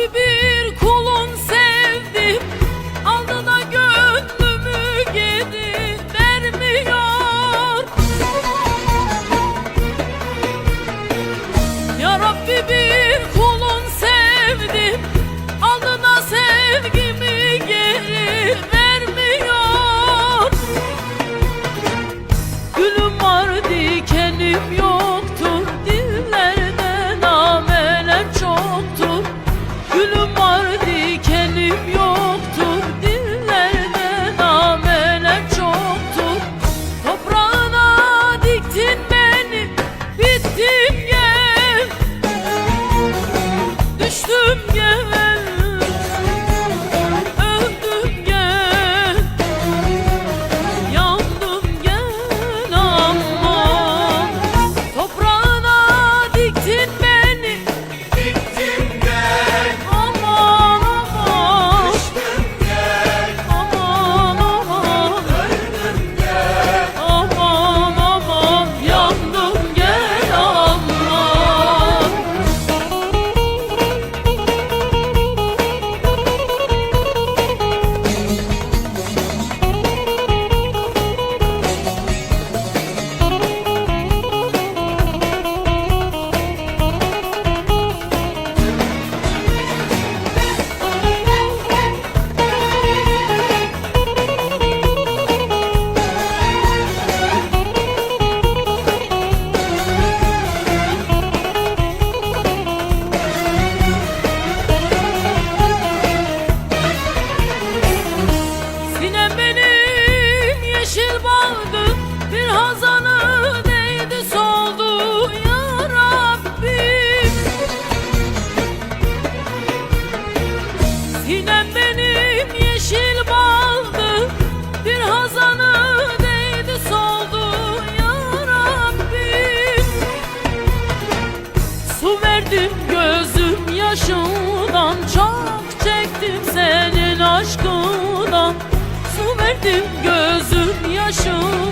gibi. Yaşından Çok çektim senin aşkından. Su verdim gözüm Çok